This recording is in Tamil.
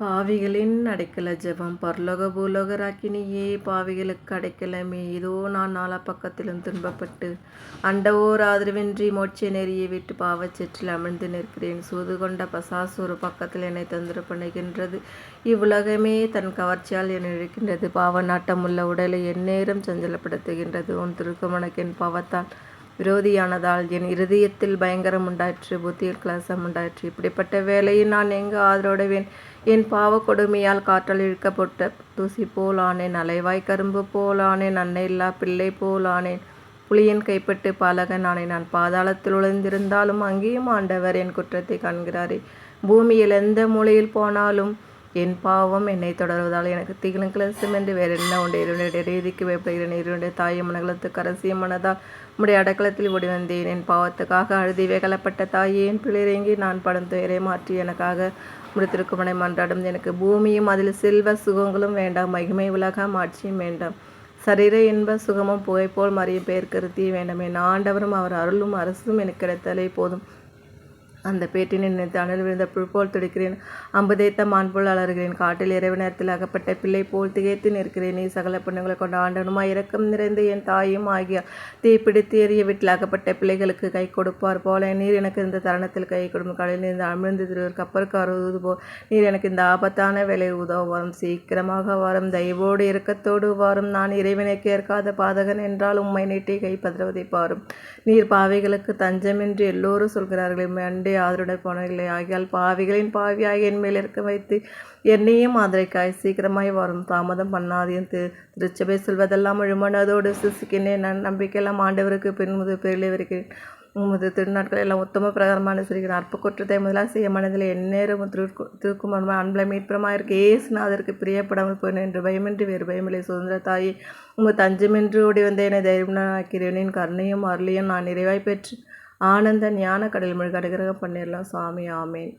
பாவிகளின் அடைக்கல ஜெபம். பரலோக பூலோக ராக்கினியே பாவிகளுக்கு அடைக்கலமே இதோ நான் நாலா பக்கத்திலும் துன்பப்பட்டு அண்டவோர் ஆதரவின்றி மோட்ச நெறியை விட்டு பாவச்சற்றில் அமிழ்ந்து நிற்கிறேன். சூது கொண்ட பசாசு ஒரு பக்கத்தில் என்னை தொந்தரவு பண்ணுகின்றது. இவ்வுலகமே தன் கவர்ச்சியால் என்னை இழுக்கின்றது. பாவ நாட்டம் உள்ள உடலை எந்நேரம் சஞ்சலப்படுத்துகின்றது. உன் திருக்குமணக்கு பாவத்தால் விரோதியானதால் என் இருதயத்தில் பயங்கரம் உண்டாயிற்று புத்தியில் கிளாசம் உண்டாயிற்று. இப்படிப்பட்ட வேலையை நான் எங்கு ஆதரவிடுவேன்? என் பாவ கொடுமையால் காற்றால் இழுக்கப்பட்ட தூசி போலானேன் அலைவாய் கரும்பு போலானேன் அன்னையில்லா பிள்ளை போலானேன். புலியின் கைப்பட்டு பாலகன் ஆனேன் நான் பாதாளத்தில் உழைந்திருந்தாலும் அங்கேயும் ஆண்டவர் என் குற்றத்தை காண்கிறாரே. பூமியில் எந்த மூலையில் போனாலும் என் பாவம் என்னை தொடர்வதால் எனக்கு திகிலும் கிளசும் என்று வேறு என்ன உண்டு? இருவனுடைய ரீதிக்கு பயப்படுகிறேன் இருவனுடைய தாயும் மனகளத்துக்கு அரசியம் மனதால் உம்முடைய அடக்கலத்தில் ஓடி வந்தேன். என் பாவத்துக்காக அழுதி வேகலப்பட்ட தாயே என் பிள்ளைறங்கி நான் படம் துயரை மாற்றி எனக்காக முடித்திருக்குமனை மன்றாடும். எனக்கு பூமியும் அதில் செல்வ சுகங்களும் வேண்டாம். மகிமை உலகம் ஆட்சியும் வேண்டாம். சரீர இன்ப சுகமும் புகைப்போல் போல் மறியும் பெயர் கருத்தியும் வேண்டாம். என் ஆண்டவரும் அவர் அருளும் அரசும் எனக்கு கிடைத்தாலே போதும். அந்த பேட்டினை நினைத்து அனல் விழுந்த புல் போல் துடிக்கிறேன். அம்புதைத்த மான் போல் அலறுகிறேன். காட்டில் இரவு நேரத்தில் அகப்பட்ட பிள்ளை போல் திகைத்து நிற்கிறேன். நீ சகல பெண்ணுங்களை கொண்ட ஆண்டனுமா இரக்கம் நிறைந்து என் தாயும் ஆகிய தீப்பிடித்து எரிய வீட்டில் அகப்பட்ட பிள்ளைகளுக்கு கை கொடுப்பார் போல. நீர் எனக்கு இந்த தருணத்தில் கை கொடுக்கும். கடலில் இருந்து அமிழ்ந்து திருவர் கப்பருக்கு அறுவது போல் நீர் எனக்கு இந்த ஆபத்தான வேலை உதவ வரும். சீக்கிரமாக வரும். தயவோடு இறக்கத்தோடு வரும். நான் இறைவனை கேட்காத பாதகன் என்றால் உம்மை நீட்டி கை பதறுவதை பாரும். நீர் பாவைகளுக்கு தஞ்சமின்றி எல்லோரும் சொல்கிறார்கள். அண்டே ஆதரவுடன் போனவில்லை ஆகியால் பாவிகளின் பாவியாக என் மேல் இருக்க வைத்து என்னையும் ஆதரைக்காய். சீக்கிரமாய் வரும் தாமதம் பண்ணாதேன் திரு திருச்சபை சொல்வதெல்லாம் முழுமனதோடு சிசிக்கினேன் நான் நம்பிக்கையெல்லாம் ஆண்டவருக்கு பின்முது பேரில் வருகிறேன் உமது திருநாட்கள் எல்லாம் உத்தம பிரகாரமான சிரிக்கிறேன் அற்ப குற்றத்தை முதலாக செய்ய மனதில் எந்நேரம் திருக்கு திருக்குமரமா அன்பில் மீட்புறமாக இருக்க ஏசுநாதருக்கு பிரியப்படாமல் போனேன் என்று பயமின்றி வேறு பயமில்லை. சுதந்திர தாயை உங்கள் தஞ்சமின்றி ஓடி வந்த என்னை தைரியமாக்கிறேனின் கருணையும் அருளையும் நான் நிறைவாய் பெற்று ஆனந்த ஞான கடல் மூழ்கி அனுகிரகம் பண்ணிடலாம் சாமி ஆமேன்.